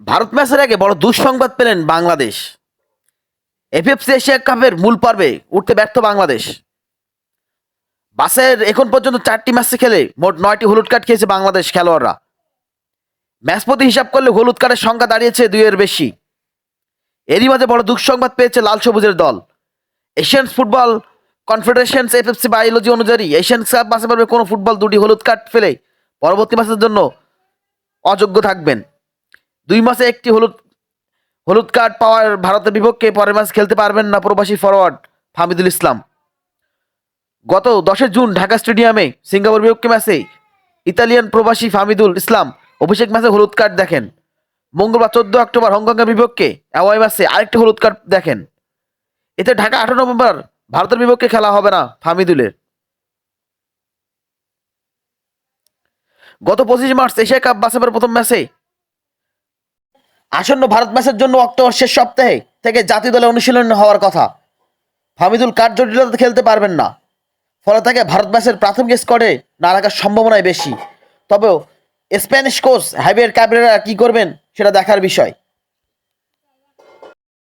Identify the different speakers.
Speaker 1: ভারত ম্যাচের আগে বড় দুঃসংবাদ পেলেন বাংলাদেশ। এফএফসি এশিয়া কাপের মূল পর্বে উঠতে ব্যর্থ বাংলাদেশ। বাসের এখন পর্যন্ত চারটি ম্যাচে খেলে মোট নয়টি হলুদ কার্ড খেয়েছে বাংলাদেশ খেলোয়াড়রা। ম্যাচ প্রতি হিসাব করলে হলুদ কার্ডের সংখ্যা দাঁড়িয়েছে দুইয়ের বেশি। এরই মাঝে বড় দুঃসংবাদ পেয়েছে লাল সবুজের দল। এশিয়ান ফুটবল কনফেডারেশনস এফএফসি বায়োলজি অনুযায়ী এশিয়ান কাপ ম্যাচে পারবে কোনো ফুটবল দুটি হলুদ কার্ড ফেলে পরবর্তী ম্যাচের জন্য অযোগ্য থাকবেন। দুই মাসে একটি হলুদ হলুদ কার্ড পাওয়ার ভারতের বিপক্ষে পরের ম্যাচ খেলতে পারবেন না প্রবাসী ফরওয়ার্ড ফামিদুল ইসলাম। গত দশে জুন ঢাকা স্টেডিয়ামে সিঙ্গাপুর বিপক্ষে ম্যাচে ইতালিয়ান প্রবাসী ফামিদুল ইসলাম অভিষেক ম্যাচে হলুদ কার্ড দেখেন। মঙ্গলবার চোদ্দ অক্টোবর হংকংয়ের বিপক্ষে অ্যাওয়াই ম্যাচে আরেকটি হলুদ কার্ড দেখেন। এতে ঢাকা আঠারো নভেম্বর ভারতের বিপক্ষে খেলা হবে না ফামিদুলের গত পঁচিশ মার্চ এশিয়া কাপ বাছাইয়ের প্রথম ম্যাচে আসন্ন ভারত ম্যাচের জন্য অক্টোবর শেষ সপ্তাহে থেকে জাতীয় দলে অনুশীলন হওয়ার কথা। হামিদুল কার জটিলতাতে খেলতে পারবেন না। ফলে তাকে ভারত ম্যাচের প্রাথমিক স্কোয়াডে না রাখার সম্ভাবনাই বেশি। তবেও স্প্যানিশ কোচ হাইবিয়ার ক্যাবরেরা কী করবেন সেটা দেখার বিষয়।